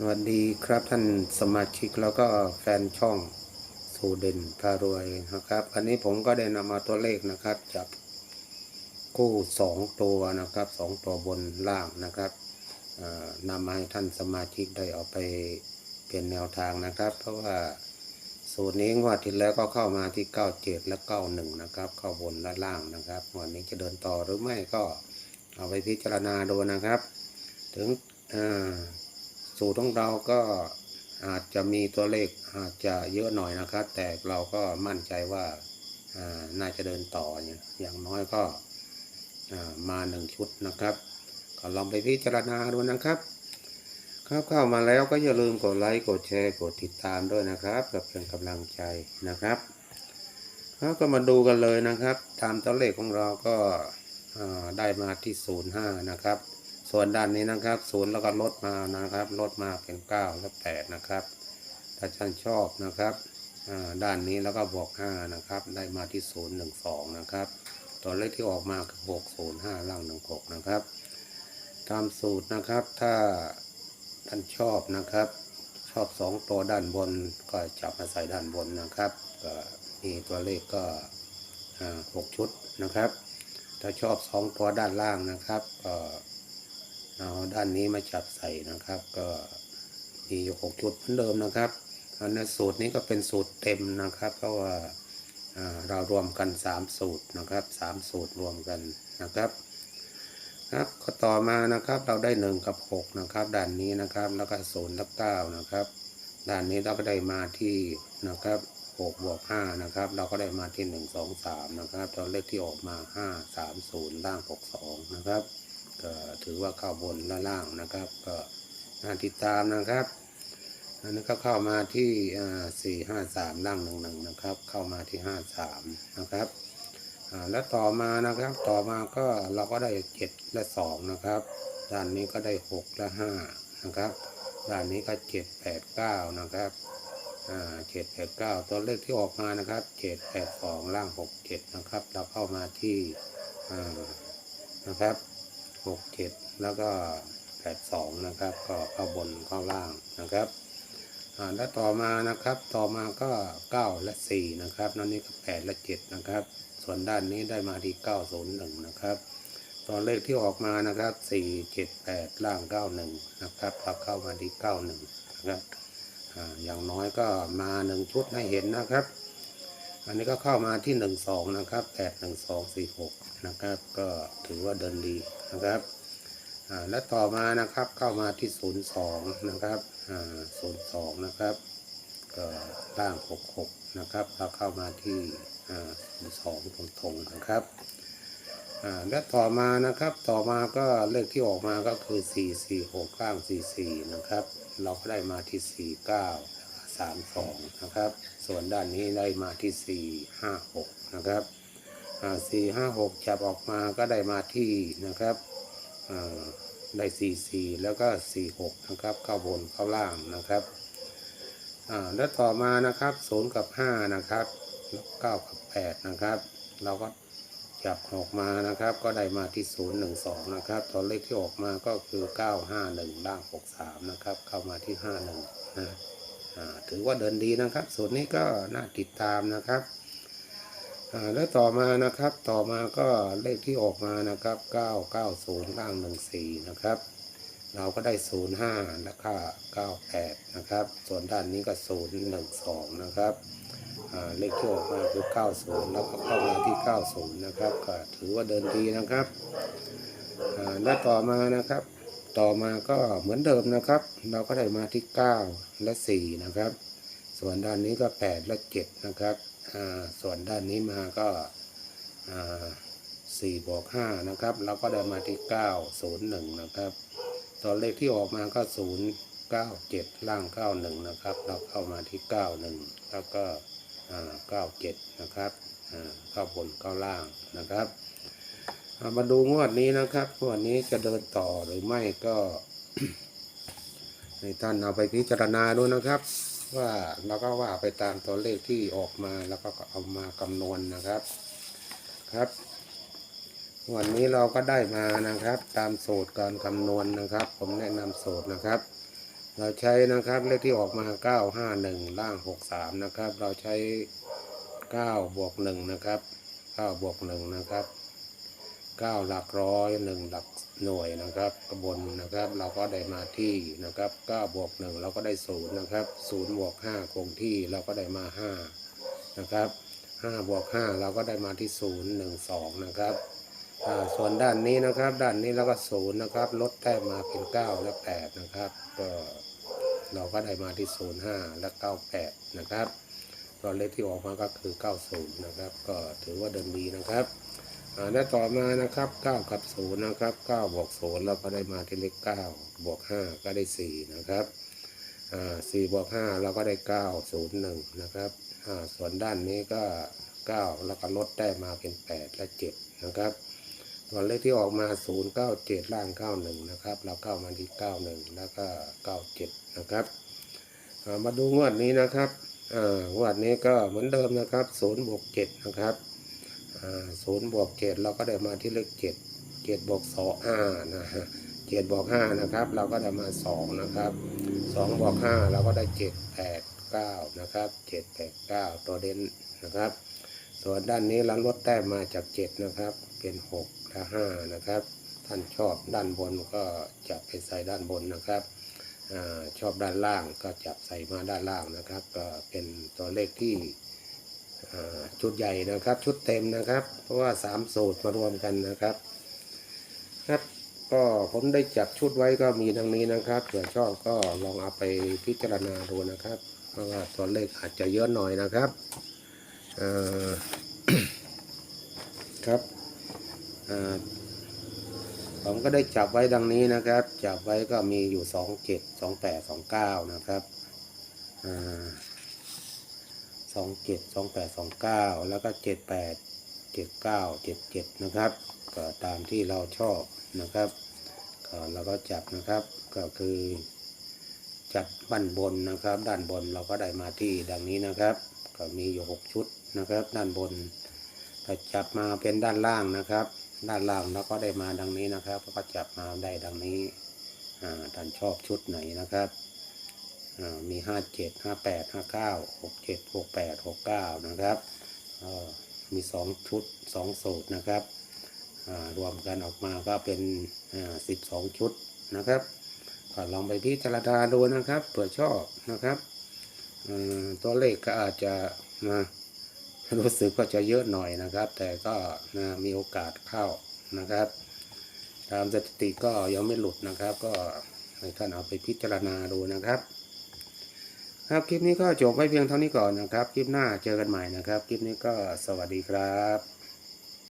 สวัสดีครับท่านสมาชิกแล้วก็แฟนช่องสูเด่นพารวยนะครับ อันนี้ผมก็ได้นำมาตัวเลขนะครับจากกู้สองตัวนะครับสองตัวบนล่างนะครับนำมาให้ท่านสมาชิกได้เอาไปเป็นแนวทางนะครับ เพราะว่าสูตรนี้งวดที่แล้วก็เข้ามาที่ 97 และ 91 นะครับ เข้าบนและล่างนะครับวันนี้จะเดินต่อหรือไม่ก็เอาไปพิจารณาดูนะครับ ถึงอ่า สูตรของเราก็อาจจะมีตัวเลขอาจจะเยอะหน่อยนะครับ แต่เราก็มั่นใจว่าน่าจะเดินต่ออย่างน้อยก็มาหนึ่งชุดนะครับ ก็ลองไปพิจารณาดูนะครับครับเข้ามาแล้วก็อย่าลืมกดไลค์กดแชร์กดติดตามด้วยนะครับเพื่อเป็นกำลังใจนะครับแล้วก็มาดูกันเลยนะครับตามตัวเลขของเราก็ได้มาที่ 05 นะครับ ส่วนด้านนี้นะครับศูนย์แล้วก็ลดมานะครับลดมาเป็นเก้าและแปดนะครับ ถ้าท่านชอบนะครับอ่าด้านนี้แล้วก็บวกห้านะครับ ได้มาที่ศูนย์หนึ่งสองนะครับตัวเลขที่ออกมาคือบวกศูนย์ห้าล่างหนึ่งหกนะครับ ตามสูตรนะครับถ้าท่านชอบนะครับ ชอบสองตัวด้านบนก็จับมาใส่ด้านบนนะครับก็มีตัวเลขก็อ่าหกชุดนะครับ ถ้าชอบสองตัวด้านล่างนะครับก็ เอาด้านนี้มาจับใส่นะครับ ก็มีหกจุดเหมือนเดิมนะครับอันนี้สูตรนี้ก็เป็นสูตรเต็มนะครับ เพราะว่าเรารวมกันสามสูตรนะครับสามสูตรรวมกันนะครับครับก็ต่อมานะครับเราได้หนึ่งกับหกนะครับด้านนี้นะครับแล้วก็ศูนย์และเก้านะครับด้านนี้เราก็ได้มาที่นะครับหกบวกห้านะครับ เราก็ได้มาที่หนึ่งสองสามนะครับตัวเลขที่ออกมาห้าสามศูนย์ล่างหกสองนะครับ ก็ถือว่าเข้าบนและล่างนะครับ ก็น่าติดตามนะครับอันนี้ก็เข้ามาที่สี่ห้าสามล่างหนึ่งหนึ่งนะครับ เข้ามาที่ห้าสามนะครับอ่าแล้วต่อมานะครับต่อมาก็เราก็ได้เจ็ดและสองนะครับด้านนี้ก็ได้หกและห้านะครับด้านนี้ก็เจ็ดแปดเก้านะครับอ่าเจ็ดแปดเก้าตัวเลขที่ออกมานะครับเจ็ดแปดสองล่างหกเจ็ดนะครับ เราเข้ามาที่อ่านะครับ หกเจ็ดแล้วก็แปดสองนะครับ ก็เข้าบนเข้าล่างนะครับอ่าแล้วต่อมานะครับ ต่อมาก็เก้าและสี่นะครับนั่นนี่ก็แปดและเจ็ดนะครับ ส่วนด้านนี้ได้มาที่เก้าศูนย์หนึ่งนะครับตัวเลขที่ออกมานะครับสี่เจ็ดแปดล่างเก้าหนึ่งนะครับเราเข้ามาที่เก้าหนึ่งนะครับอ่าอย่างน้อยก็มาหนึ่งชุดให้เห็นนะครับ อันนี้ก็เข้ามาที่หนึ่งสองนะครับแปดหนึ่งสองสี่หกนะครับ ก็ถือว่าเดินดีนะครับอ่าและต่อมานะครับเข้ามาที่ศูนย์สองนะครับอ่าศูนย์สองนะครับก็ล่างหกหกนะครับเราเข้ามาที่อ่าศูนย์สองตรงๆนะครับอ่าและต่อมานะครับต่อมาก็เลขที่ออกมาก็คือสี่สี่หกล่างสี่สี่นะครับ เราก็ได้มาที่สี่เก้า สามสองนะครับ ส่วนด้านนี้ได้มาที่สี่ห้าหกนะครับสี่ห้าหกจับออกมาก็ได้มาที่นะครับได้สี่สี่แล้วก็สี่หกนะครับเข้าบนเข้าล่างนะครับแล้วต่อมานะครับศูนย์กับห้านะครับเก้ากับแปดนะครับ เราก็จับออกมานะครับ ก็ได้มาที่ศูนย์หนึ่งสองนะครับตัวเลขที่ออกมาก็คือเก้าห้าหนึ่งล่างหกสามนะครับ เข้ามาที่ห้าหนึ่งนะ ถือว่าเดินดีนะครับ ส่วนนี้ก็น่าติดตามนะครับแล้วต่อมานะครับต่อมาก็เลขที่ออกมานะครับ 990ล่าง14นะครับ เราก็ได้ 05 แล้วก็98 นะครับ ส่วนด้านนี้ก็ 012 นะครับเลขที่ออกมาคือ 90 แล้วก็เข้ามาที่ 90 นะครับ ก็ถือว่าเดินดีนะครับ และต่อมานะครับ ต่อมาก็เหมือนเดิมนะครับ เราก็ได้มาที่ 9 และ 4 นะครับ ส่วนด้านนี้ก็ 8 และ 7 นะครับ ส่วนด้านนี้มาก็อ่า4บวก5นะครับ เราก็ได้มาที่ 9 0 1 นะครับ ตัวเลขที่ออกมาก็ 0 9 7 ล่าง 91 นะครับ เราเข้ามาที่ 91 แล้วก็อ่า97 นะครับเข้าบนเข้าล่างนะครับ มาดูงวดนี้นะครับงวดนี้จะเดินต่อหรือไม่ก็ ให้ท่านเอาไปพิจารณาดูนะครับ ว่าเราก็ว่าไปตามตัวเลขที่ออกมาแล้วก็เอามาคำนวณนะครับครับวันนี้เราก็ได้มานะครับ ตามสูตรการคำนวณนะครับ ผมแนะนำสูตรนะครับ เราใช้นะครับเลขที่ออกมาเก้าห้าหนึ่งล่างหกสามนะครับ เราใช้เก้าบวกหนึ่งนะครับเก้าบวกหนึ่งนะครับ เก้าหลักร้อยหนึ่งหลักหน่วยนะครับ กระบวนนะครับ เราก็ได้มาที่นะครับเก้าบวกหนึ่งเราก็ได้ศูนย์นะครับศูนย์บวกห้าคงที่เราก็ได้มาห้านะครับห้าบวกห้าเราก็ได้มาที่ศูนย์หนึ่งสองนะครับส่วนด้านนี้นะครับ ด้านนี้เราก็ศูนย์นะครับ ลดแต้มมาเป็นเก้าและแปดนะครับ ก็เราก็ได้มาที่ 05 และ 98 นะครับตัวเลขที่ออกมาก็คือ 90 นะครับ ก็ถือว่าเดินดีนะครับ อ่าและต่อมานะครับ9กับ0นะครับ9บวก0เราก็ได้มาที่เลข9บวก5ก็ได้4นะครับอ่า4บวก5เราก็ได้9 0 1นะครับส่วนด้านนี้ก็9แล้วก็ลดได้มาเป็น8และ7นะครับตัวเลขที่ออกมา 097 ล่าง 91 นะครับ เราเข้ามาที่ 91 แล้วก็ 97 นะครับ มาดูงวดนี้นะครับงวดนี้ก็เหมือนเดิมนะครับ0บวก7นะครับ อ่า0บวก7เราก็ได้มาที่เลข7 7บวก2 5นะฮะ7บวก5นะครับ เราก็ได้มา2นะครับ2บวก5เราก็ได้7 8 9นะครับ7 8 9ตัวเด่นนะครับ ส่วนด้านนี้เราลดแต้มมาจาก7นะครับ เป็น6และ5นะครับ ท่านชอบด้านบนก็จับไปใส่ด้านบนนะครับอชอบด้านล่างก็จับใส่มาด้านล่างนะครับ ก็เป็นตัวเลขที่ ชุดใหญ่นะครับ ชุดเต็มนะครับ เพราะว่า3สูตรมารวมกันนะครับ ครับก็ผมได้จับชุดไว้ก็มีดังนี้นะครับเผื่อชอบก็ลองเอาไปพิจารณาดูนะครับ เพราะว่าตัวเลขอาจจะเยอะหน่อยนะครับครับผมก็ได้จับไว้ดังนี้นะครับ จับไว้ก็มีอยู่สองเจ็ดสองแปดสองเก้านะครับส องเจ็ดสองแปดสองเก้าแล้วก็เจ็ดแปดเจ็ดเก้าเจ็ดเจ็ดนะครับก็ตามที่เราชอบนะครับก็เราก็จับนะครับก็คือจับด้านบนนะครับ ด้านบนเราก็ได้มาที่ดังนี้นะครับ ก็มีอยู่หกชุดนะครับ ด้านบนถ้าจับมาเป็นด้านล่างนะครับ ด้านล่างเราก็ได้มาดังนี้นะครับ ก็จับมาได้ดังนี้อ่าท่านชอบชุดไหนนะครับ มีห้าเจ็ดห้าแปดห้าเก้าหกเจ็ดหกแปดหกเก้านะครับมีสองชุดสองสูตรนะครับ รวมกันออกมาก็เป็นสิบสองชุดนะครับก็ลองไปพิจารณาดูนะครับเผื่อชอบนะครับตัวเลขก็อาจจะมารู้สึกว่าจะเยอะหน่อยนะครับ แต่ก็นะมีโอกาสเข้านะครับตามสถิติก็ยังไม่หลุดนะครับ ก็ให้ท่านเอาไปพิจารณาดูนะครับ ครับคลิปนี้ก็จบไว้เพียงเท่านี้ก่อนนะครับ คลิปหน้าเจอกันใหม่นะครับ คลิปนี้ก็สวัสดีครับ